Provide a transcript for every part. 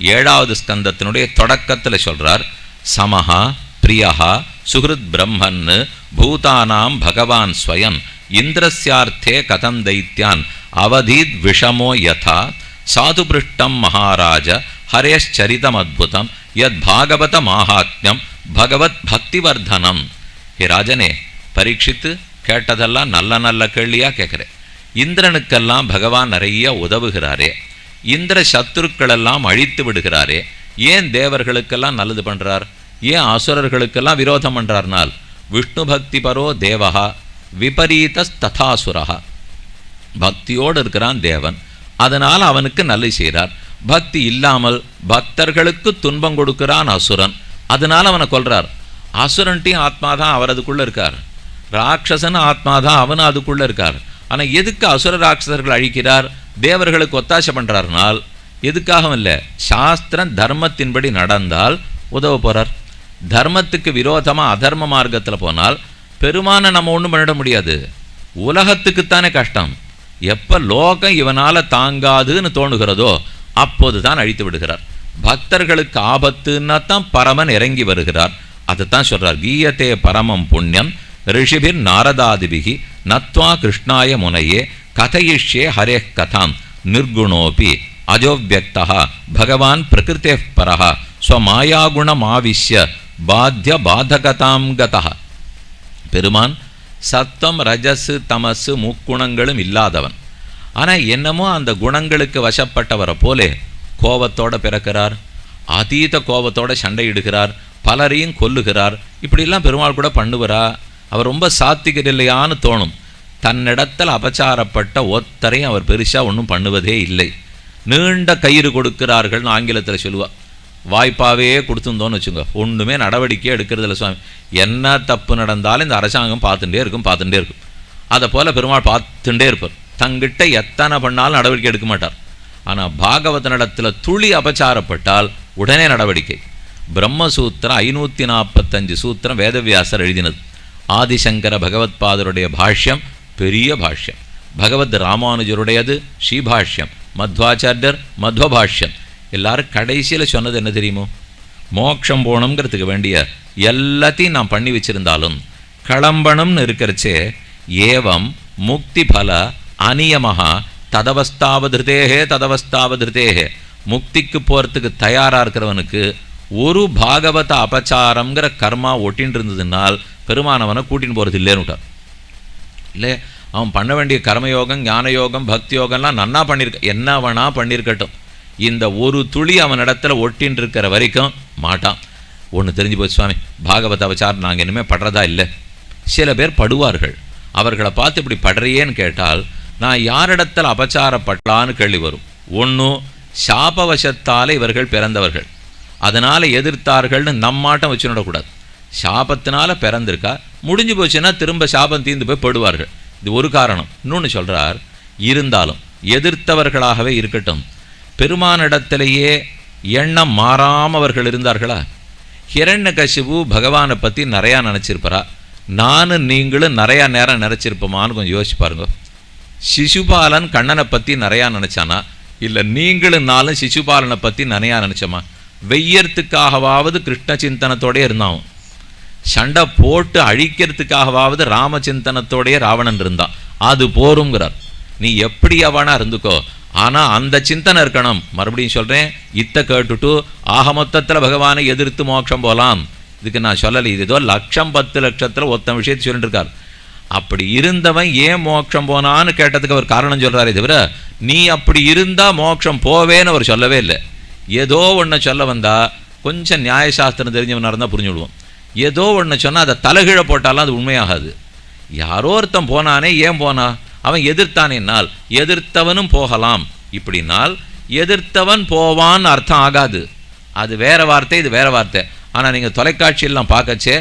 ஏழாவது ஸ்கந்தத்தினுடைய தொடக்கத்தில் சொல்றார் சமஹா பிரியஹா சுகிருத் பிரம்மன் பூதானாம் பகவான் ஸ்வயன் இந்திரஸ்யார்த்தே கதம் தைத்தியான் அவதீத் விஷமோ யதா சாதுபிருஷ்டம் மகாராஜ ஹரேஷ்சரிதம் அத்புதம் யத் பாகவத மாஹாத்மியம் பகவத் பக்திவர்தனம். ஹே ராஜனே பரீட்சித்து கேட்டதெல்லாம் நல்ல நல்ல கேள்வியாக கேட்குறேன் இந்திரனுக்கெல்லாம் பகவான் நிறைய உதவுகிறாரே. இந்திர சத்துருக்களெல்லாம் அழித்து விடுகிறாரே ஏன் தேவர்களுக்கெல்லாம் நல்லது பண்ணுறார் ஏன் அசுரர்களுக்கெல்லாம் விரோதம் பண்ணுறார்னால் விஷ்ணு பக்தி பரோ தேவகா விபரீத ததாசுரஹா. பக்தியோடு இருக்கிறான் தேவன் அதனால் அவனுக்கு நல்லது செய்கிறார். பக்தி இல்லாமல் பக்தர்களுக்கு துன்பம் கொடுக்கிறான் அசுரன் அதனால் அவனை கொல்றார். அசுரன்ட்டையும் ஆத்மா தான் அவர் அதுக்குள்ளே இருக்கார். ராட்சசன் ஆத்மா தான் அவனும் அதுக்குள்ளே இருக்கார். ஆனால் எதுக்கு அசுர ராட்சசர்கள் அழிக்கிறார்? தேவர்களுக்கு ஒத்தாசை பண்ணுறாருனால் எதுக்காகவும் இல்லை? சாஸ்திரம் தர்மத்தின்படி நடந்தால் உதவ போகிறார் தர்மத்துக்கு விரோதமாக அதர்ம மார்க்கத்தில் போனால் பெருமானை நம்ம ஒன்றும் பண்ணிட முடியாது. உலகத்துக்குத்தானே கஷ்டம். எப்போ லோகம் இவனால் தாங்காதுன்னு தோணுகிறதோ அப்போது தான் அழித்து விடுகிறார். பக்தர்களுக்கு ஆபத்துன்னா தான் பரமன் இறங்கி வருகிறார். அதைத்தான் சொல்றார். கீயத்தே பரமம் புண்ணியம் ரிஷிபிர் நாரதாதிபிகி நத்வா கிருஷ்ணாய முனையே கதையிஷ்யே ஹரே கதாம் நிர்குணோபி அஜோவியக்தா பகவான் பிரகிருத்தே பரஹ ஸ்வமாயாகுணமாவிஷ்ய பாத்திய பாதகதாம் கதா பெருமான் சத்தம் ரஜசு தமசு முக்குணங்களும் இல்லாதவன். ஆனால் என்னமோ அந்த குணங்களுக்கு வசப்பட்டவரை போலே கோபத்தோடு பிறக்கிறார் அதீத கோபத்தோடு சண்டையிடுகிறார் பலரையும் கொல்லுகிறார். இப்படிலாம் பெருமாள் கூட பண்ணுவரா? அவர் ரொம்ப சாத்திகர் இல்லையான்னு தோணும். தன்னிடத்தில் அபச்சாரப்பட்ட ஒத்தரையும் அவர் பெருசாக ஒன்றும் பண்ணுவதே இல்லை. நீண்ட கயிறு கொடுக்கிறார்கள்னு ஆங்கிலத்தில் சொல்லுவாள் வாய்ப்பாகவே கொடுத்துருந்தோன்னு வச்சுங்க ஒன்றுமே நடவடிக்கை எடுக்கிறதில்ல சுவாமி. என்ன தப்பு நடந்தாலும் இந்த அரசாங்கம் பார்த்துட்டே இருக்கும் பார்த்துட்டே இருக்கும். அதை போல் பெருமாள் பார்த்துட்டே இருப்பார். தங்கிட்ட எத்தனை பண்ணாலும் நடவடிக்கை எடுக்க மாட்டார். ஆனால் பாகவத நடத்தில் துளி அபச்சாரப்பட்டால் உடனே நடவடிக்கை. பிரம்மசூத்திரம் ஐநூற்றி நாற்பத்தஞ்சு சூத்திரம் வேதவியாசர் எழுதினது. ஆதிசங்கர பகவத்பாதருடைய பாஷ்யம் பெரிய பாஷ்யம். பகவத் ராமானுஜருடையது ஸ்ரீபாஷ்யம் மத்வாச்சாரியர் மத்வபாஷ்யம். எல்லாரும் கடைசியில் சொன்னது என்ன தெரியுமோ? மோட்சம் போகணுங்கிறதுக்கு வேண்டிய எல்லாத்தையும் நான் பண்ணி வச்சிருந்தாலும் களம்பணம்னு இருக்கிறச்சே ஏவம் முக்தி பல அநியமஹா ததவஸ்தாவதிருதேகே ததவஸ்தாவதிருதேகே. முக்திக்கு போகிறதுக்கு தயாராக இருக்கிறவனுக்கு ஒரு பாகவத அபச்சாரங்கிற கர்மா ஒட்டின்னு இருந்ததுனால் பெருமானவனை கூட்டின்னு போகிறது இல்லைன்னு விட்டார் இல்லை அவன் பண்ண வேண்டிய கர்மயோகம் ஞான யோகம் பக்தி யோகம்லாம் நன்னா பண்ணியிருக்க என்ன வேணா பண்ணியிருக்கட்டும் இந்த ஒரு துளி அவன் இடத்துல ஒட்டின்னு இருக்கிற வரைக்கும் மாட்டான். ஒன்று தெரிஞ்சு போச்சு சுவாமி பாகவத அவச்சார் நாங்கள் இனிமேல் படுறதா இல்லை. சில பேர் படுவார்கள். அவர்களை பார்த்து இப்படி படுறியேன்னு கேட்டால் நான் யாரிடத்தில் அபச்சாரப்படலான்னு கேள்வி வரும். ஒன்றும் சாபவசத்தால் இவர்கள் பிறந்தவர்கள். அதனால் எதிர்த்தார்கள்னு நம்மாட்டம் வச்சுடக்கூடாது சாபத்தினால பிறந்திருக்கா? முடிஞ்சு போச்சுன்னா திரும்ப சாபம் தீர்ந்து போய் படுவார்கள். இது ஒரு காரணம். இன்னொன்று சொல்கிறார் இருந்தாலும் எதிர்த்தவர்களாகவே இருக்கட்டும். பெருமானிடத்திலேயே எண்ணம் மாறாமவர்கள் இருந்தார்களா? ஹிரண்ய கசிபு பகவானை பற்றி நிறையா நினச்சிருப்பாரா? நானும் நீங்களும் நிறையா நேரம் நினச்சிருப்போமான்னு கொஞ்சம் யோசிச்சு பாருங்க. சிசுபாலன் கண்ணனை பற்றி நிறையா நினச்சானா? இல்லை நீங்களும் நாளும் சிசுபாலனை பற்றி நிறையா நினச்சோமா? வெய்யறத்துக்காகவாவது கிருஷ்ண சிந்தனத்தோடே இருந்தாவும். சண்டை போட்டு அழிக்கிறதுக்காகவாவது ராம ராவணன் இருந்தான். அது போருங்கிறார். நீ எப்படி அவனா இருந்துக்கோ. ஆனால் அந்த சிந்தனை இருக்கணும். மறுபடியும் சொல்கிறேன் இத்த கேட்டுட்டு ஆக மொத்தத்தில் பகவானை எதிர்த்து மோட்சம் போகலாம் இதுக்கு நான் சொல்லலை. இது ஏதோ லட்சம் பத்து லட்சத்தில் ஒத்த விஷயத்தை சொல்லிட்டு இருக்கார் அப்படி இருந்தவன் ஏன் மோட்சம் போனான்னு கேட்டதுக்கு அவர் காரணம் சொல்கிறாரே தவிர நீ அப்படி இருந்தால் மோட்சம் போவேன்னு அவர் சொல்லவே இல்லை. ஏதோ ஒன்று சொல்ல வந்தால் கொஞ்சம் நியாயசாஸ்திரம் தெரிஞ்சவனாக இருந்தால் புரிஞ்சு விடுவோம் ஏதோ ஒன்று சொன்னால் அதை தலைகீழ போட்டாலும் அது உண்மையாகாது. யாரோ ஒருத்தன் போனானே ஏன் போனா? அவன் எதிர்த்தானேனால் எதிர்த்தவனும் போகலாம். இப்படினால் எதிர்த்தவன் போவான்னு அர்த்தம் ஆகாது. அது வேற வார்த்தை இது வேற வார்த்தை. ஆனால் நீங்கள் தொலைக்காட்சியெல்லாம் பார்க்கச்சே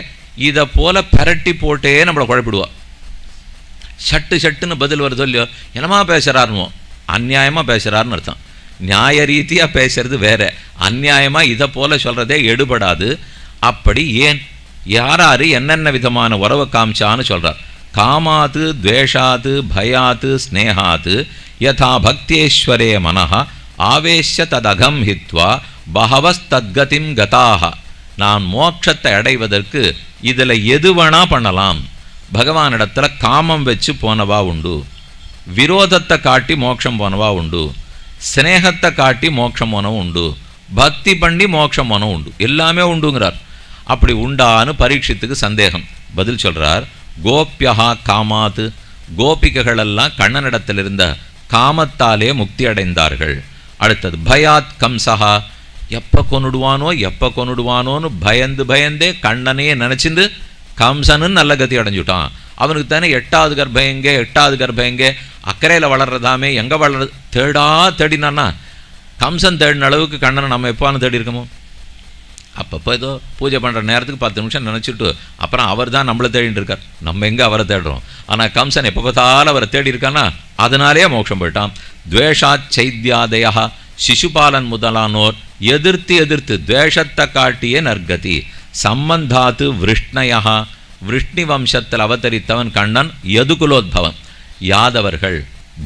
இதை போல் பரட்டி போட்டே நம்மளை குழப்பிடுவா. சட்டு சட்டுன்னு பதில் வருதோ இல்லையோ என்னமா பேசுகிறாருமோ அந்நியாயமாக பேசுகிறாருன்னு அர்த்தம். நியாய ரீதியாக பேசுறது வேற. அந்நியாயமாக இதை போல் சொல்கிறதே எடுபடாது. அப்படி ஏன்? யாராரு என்னென்ன விதமான உறவை காமிச்சான்னு சொல்கிறார் காமாத்து துவேஷாத்து பயாத்து ஸ்னேகாத்து யதா பக்தேஸ்வரே மனஹ ஆவேஷ ததகம் ஹித்வா பகவஸ்தத்கதிம் கதாக நான் மோட்சத்தை அடைவதற்கு இதில் எது பண்ணலாம். பகவானிடத்துல காமம் வச்சு போனவா உண்டு. விரோதத்தை காட்டி மோட்சம் போனவா உண்டு. ஸ்னேகத்தை காட்டி மோட்சம் போனவும் உண்டு. பக்தி பண்ணி மோட்சம் போனவும் உண்டு. எல்லாமே உண்டுங்கிறார். அப்படி உண்டான்னு பரீட்சித்துக்கு சந்தேகம். பதில் சொல்கிறார் கோப்யஹா காமாத்து கோபிகைகளெல்லாம் கண்ணனிடத்தில் இருந்த காமத்தாலே முக்தி அடைந்தார்கள். அடுத்தது பயாத் கம்சஹா. எப்போ கொன்னுடுவானோ எப்போ கொன்னுடுவானோன்னு பயந்து பயந்தே கண்ணனே நினச்சிந்து கம்சனு நல்ல கதி அடைஞ்சுட்டான். அவனுக்கு தானே எட்டாவது கர்ப்பம் எங்கே எட்டாவது கர்ப்பம் எங்கே? அக்கறையில் வளர்றதாமே எங்கே வளர்றது? தேடா தேடினான்னா கம்சன் தேடின அளவுக்கு கண்ணனை நம்ம எப்போன்னு தேடி இருக்கமோ அப்பப்போ ஏதோ பூஜை பண்ணுற நேரத்துக்கு பத்து நிமிஷம் நினச்சிட்டு அப்புறம் அவர் தான் நம்மளை தேடிட்டு இருக்கார். நம்ம எங்கே அவரை தேடுறோம்? ஆனால் கம்சன் எப்போ பார்த்தாலும் அவரை தேடி இருக்கான்னா அதனாலே மோட்சம் போயிட்டான். துவேஷாத் சைத்யாதயா சிசுபாலன் முதலானோர் எதிர்த்து எதிர்த்து துவேஷத்தை காட்டிய நற்கதி. சம்பந்தாத்து விருஷ்ணயா விருஷ்ணி வம்சத்தில் அவதரித்தவன் கண்ணன் யதுகுலோத்பவன் யாதவர்கள்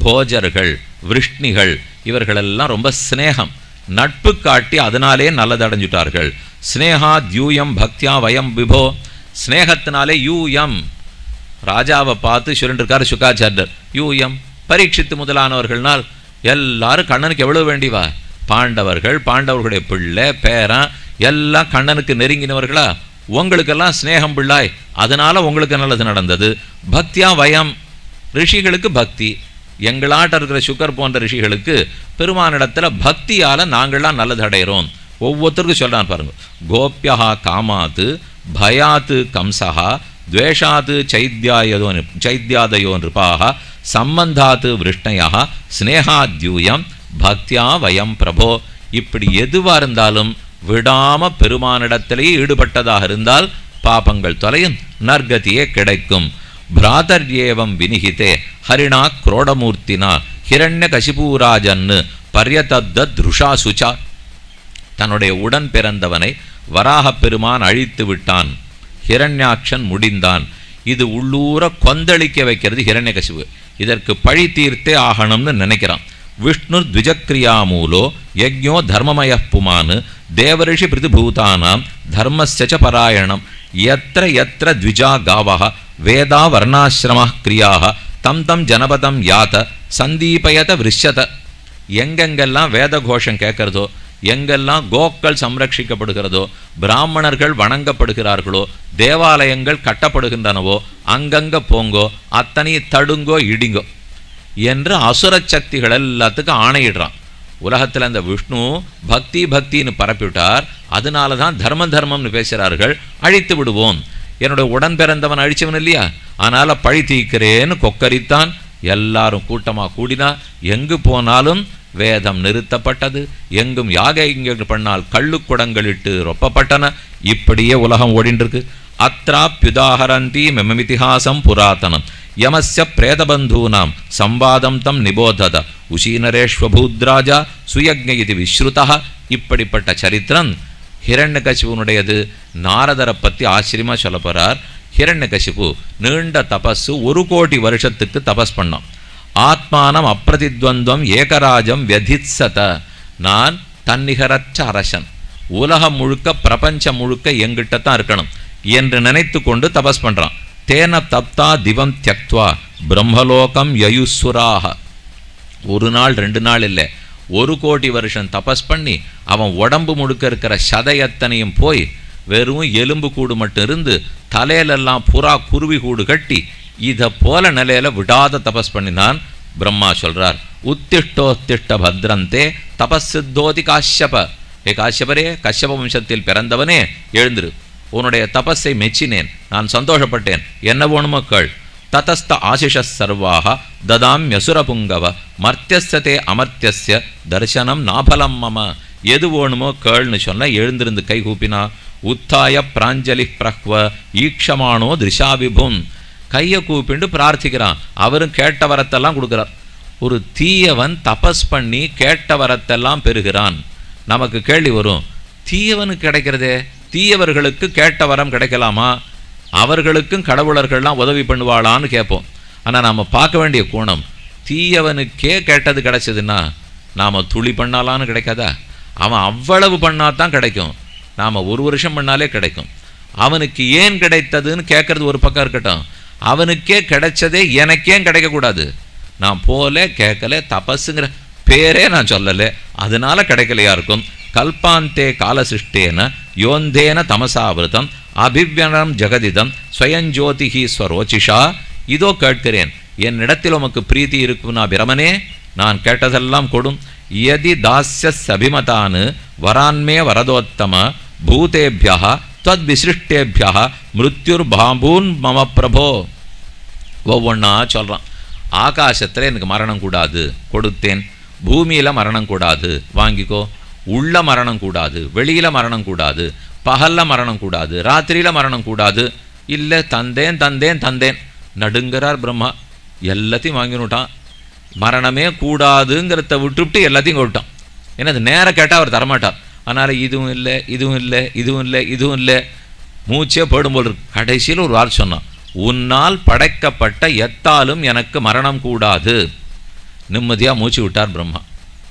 போஜர்கள் விருஷ்ணிகள் இவர்களெல்லாம் ரொம்ப சிநேகம். நட்பு காட்டி அதனாலே நல்லதடைஞ்சுட்டார்கள். ஸ்னேகா தியூயம் பக்தியா வயம் விபோ. ஸ்னேகத்தினாலே யூஎம் ராஜாவை பார்த்து சுரண்டிருக்கார் சுக்காச்சாரியர். யூஎம் பரீட்சித்து முதலானவர்கள்னால் எல்லாரும் கண்ணனுக்கு எவ்வளவு வேண்டிவா? பாண்டவர்கள் பாண்டவர்களுடைய பிள்ளை பேரன் எல்லாம் கண்ணனுக்கு நெருங்கினவர்களா? உங்களுக்கெல்லாம் ஸ்னேகம் பிள்ளாய். அதனால உங்களுக்கு நல்லது நடந்தது. பக்தியா வயம். ரிஷிகளுக்கு பக்தி. எங்களாட்ட இருக்கிற சுக்கர் போன்ற ரிஷிகளுக்கு பெருமானிடத்தில் பக்தியால் நாங்கள்லாம் நல்லது அடைகிறோம் ஒவ்வொருத்தருக்கும் சொல்கிறான் பாருங்க. கோப்யா காமாத்து பயாத்து கம்சஹா துவேஷாத்து சைத்யாயதோ சைத்யாதயோ நிருபாக சம்பந்தாத்து விருஷ்ணயா ஸ்னேகாத்யூயம் பக்தியா வயம் பிரபோ. இப்படி எதுவாக இருந்தாலும் விடாம பெருமானிடத்திலேயே ஈடுபட்டதாக இருந்தால் பாபங்கள் தொலையும் நற்கதியே கிடைக்கும். பிராதர்யேவம் வினிகிதே ஹரிணா குரோடமூர்த்தினா ஹிரண்ய கசிபூராஜன்னு பரியதத்த துருஷா சுச்சா தன்னுடைய உடன் பிறந்தவனை வராகப் பெருமான் அழித்து விட்டான். ஹிரண்யாட்சன் முடிந்தான். இது உள்ளூர கொந்தளிக்க வைக்கிறது ஹிரண்யகசிபு இதற்கு பழி தீர்த்தே ஆகணும்னு நினைக்கிறான். விஷ்ணு த்விஜக்ரியா மூலோ யஜ்ஞோ தர்மமய புமானு தேவரிஷி பிரதிபூதானாம் தர்மஸ்ய பராயணம். எத்திர எத்திர த்விஜா காவः வேதா வர்ணாசிரம கிரியாக தம் தம் ஜனபதம் யாத சந்தீபயத விருஷத எங்கெங்கெல்லாம் வேத கோஷம் கேட்கறதோ எங்கெல்லாம் கோக்கள் சம்ரட்சிக்கப்படுகிறதோ பிராமணர்கள் வணங்கப்படுகிறார்களோ தேவாலயங்கள் கட்டப்படுகின்றனவோ அங்கங்க போங்கோ அத்தனை தடுங்கோ இடிங்கோ என்று அசுர சக்திகள் எல்லாத்துக்கும் ஆணையிடுறான். உலகத்தில் அந்த விஷ்ணு பக்தி பக்தின்னு பரப்பிவிட்டார். அதனால தான் தர்ம தர்மம்னு பேசுகிறார்கள். அழித்து விடுவோம். என்னுடைய உடன் பிறந்தவன் அழிச்சவன் இல்லையா? அதனால் பழி தீக்கிறேன்னு கொக்கரித்தான். எல்லாரும் கூட்டமாக கூடினா எங்கு போனாலும் வேதம் நிறுத்தப்பட்டது. எங்கும் யாகங்கள் பண்ணால் கள்ளுக்குடங்களிட்டு ரொப்பப்பட்டன. இப்படியே உலகம் ஓடின்றிருக்கு. அத்ராப்யுதாகரந்தி மெமமிதிஹாசம் புராதனம் யமஸ்ய பிரேதபந்தூனாம் சம்பாதம் தம் நிபோதத. உஷீனரேஷ்வபூத்ராஜா சுயக்ஞ இது விஸ்ருதா இப்படிப்பட்ட சரித்திரம் ஹிரண்யகசிபுனுடையது நாரதரை பற்றி ஆச்சரியமாக சொல்ல போகிறார் ஹிரண்யகசிபு நீண்ட தபஸு ஒரு கோடி வருஷத்துக்கு தபஸ் பண்ணோம். ஆத்மானம் அப்பிரதித்வந்தம் ஏகராஜம் व्यதித்சத நான் தன்னிகரற்ற அரசன். உலகம் முழுக்க பிரபஞ்சம் முழுக்க எங்கிட்ட தான் இருக்கணும் என்று நினைத்து கொண்டு தபஸ் பண்ணுறான் தேன தப்தா திவம் தியக்துவா. பிரம்மலோகம் யயுசுராக. ஒரு நாள் ரெண்டு நாள் இல்லை. ஒரு கோடி வருஷம் தபஸ் பண்ணி அவன் உடம்பு முழுக்க இருக்கிற சதையத்தனையும் போய் வெறும் எலும்பு கூடு மட்டும் இருந்து தலையிலெல்லாம் புறா குருவி கூடு கட்டி இதை போல நிலையில் விடாத தபஸ் பண்ணினான் பிரம்மா சொல்கிறார் உத்திஷ்டோத்திஷ்ட பத்ரந்தே தபஸ் சித்தோதி காஷ்யப. ஏ காஷ்யபரே கஷ்யப வம்சத்தில் பிறந்தவனே எழுந்திரு. உன்னுடைய தபஸை மெச்சினேன். நான் சந்தோஷப்பட்டேன். என்ன வேணுமோ கேள். ததஸ்த ஆசிஷ சர்வாக ததாம்யசுரபுங்கவ மர்த்தியஸ்தே அமர்த்தியஸ்ய தர்சனம் நாபலம் மம எது வேணுமோ கேள்னு சொன்ன எழுந்திருந்து கை கூப்பினா உத்தாய பிராஞ்சலி பிரஹ்வ ஈக்ஷமானோ திரிஷாபிபும். கையை கூப்பிண்டு பிரார்த்திக்கிறான். அவரும் கேட்ட வரத்தெல்லாம் கொடுக்குறார். ஒரு தீயவன் தபஸ் பண்ணி கேட்ட வரத்தெல்லாம் பெறுகிறான். நமக்கு கேள்வி வரும் தீயவனுக்கு கிடைக்கிறதே? தீயவர்களுக்கு கேட்ட வரம் கிடைக்கலாமா? அவர்களுக்கும் கடவுளர்கள்லாம் உதவி பண்ணுவாளான்னு கேட்போம். ஆனால் நாம் பார்க்க வேண்டிய கோணம் தீயவனுக்கே கேட்டது கிடைச்சதுன்னா நாம் துளி பண்ணாலான்னு கிடைக்காதா? அவன் அவ்வளவு பண்ணாதான் கிடைக்கும். நாம் ஒரு வருஷம் பண்ணாலே கிடைக்கும். அவனுக்கு ஏன் கிடைத்ததுன்னு கேட்கறது ஒரு பக்கம் இருக்கட்டும். அவனுக்கே கிடைச்சதே எனக்கே கிடைக்கக்கூடாது. நான் போல கேட்கல தபஸுங்கிற பேரே நான் சொல்லலை. அதனால கிடைக்கலையா இருக்கும். கல்பாந்தே காலசிஷ்டேன யோந்தேன தமசாவிரதம் அபிவ்யனம் ஜெகதிதம் ஸ்வயஞ்சோதிஹி ஸ்வரோச்சிஷா. இதோ கேட்கிறேன் என்னிடத்தில் உமக்கு பிரீத்தி இருக்கும்னா பிரமனே? நான் கேட்டதெல்லாம் கொடும். யதி தாஸ்யஸ் அபிமதானு வரான்மே வரதோத்தம பூதேபியா தத் விசிருஷ்டேபியா மிருத்யுர் பாம்பூன் மம பிரபோ. ஒவ்வொன்றா சொல்கிறான் ஆகாசத்தில் எனக்கு மரணம் கூடாது கொடுத்தேன். பூமியில் மரணம் கூடாது வாங்கிக்கோ. உள்ள மரணம் கூடாது வெளியில் மரணம் கூடாது பகலில் மரணம் கூடாது ராத்திரியில் மரணம் கூடாது. இல்லை தந்தேன் தந்தேன் தந்தேன். நடுங்கிறார் பிரம்மா. எல்லாத்தையும் வாங்கினுட்டான் மரணமே கூடாதுங்கிறத விட்டுவிட்டு எல்லாத்தையும் கொட்டான் ஏன்னா அது நேரம் கேட்டால் அவர் தரமாட்டார். அதனால் இதுவும் இல்லை இதுவும் இல்லை இதுவும் இல்லை இதுவும் இல்லை. மூச்சே போடும் போல் இருக்கு. கடைசியில் ஒரு வார்த்தை சொன்னான். உன்னால் படைக்கப்பட்ட எத்தாலும் எனக்கு மரணம் கூடாது. நிம்மதியாக மூச்சு விட்டார் பிரம்மா.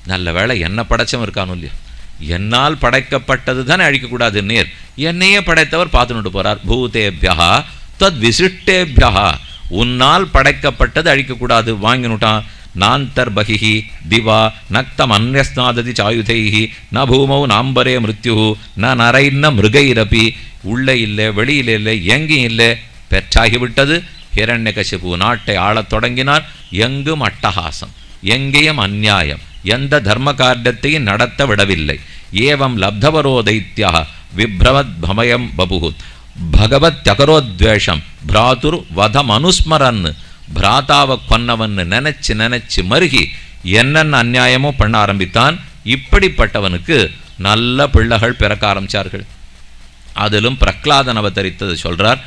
நல்ல வேளை என்ன படைச்சவன் இருக்கானு இல்லையா. என்னால் படைக்கப்பட்டது தானே அழிக்கக்கூடாது நீர். என்னையே படைத்தவர் பார்த்துட்டு போறார். பூதேபியா தத் விசிட்டேபியா உன்னால் படைக்கப்பட்டது அழிக்கக்கூடாது. வாங்கினுட்டான். நாந்தர் பகிஹி திவா நக்தம் அந்நஸ்நாததி சாயுதைஹி ந பூமௌ நாம்பரே மிருத்யு ந நரைன்ன மிருகைரபி உள்ளே இல்லை வெளியில் இல்லை எங்கேயும் இல்லை பெற்றாகிவிட்டது. ஹிரண்யகசிபு நாட்டை ஆளத் தொடங்கினார். எங்கும் அட்டகாசம் எங்கேயும் அந்நியாயம். எந்த தர்ம காரியத்தையும் நடத்த விடவில்லை. ஏவம் லப்தவரோ தைத்தியா விப்ரவத் பமயம் பபுகுத் பகவத் தகரோத்வேஷம் பிராதுர் வதம் அனுஸ்மரன் பிராதாவை கொன்னவன்னு நினைச்சு நினைச்சு மருகி என்னென்ன அநியாயமோ பண்ண ஆரம்பித்தான் இப்படிப்பட்டவனுக்கு நல்ல பிள்ளைகள் பிறக்க ஆரம்பிச்சார்கள். அதிலும் பிரகலாதன் அவதரித்தது சொல்றார்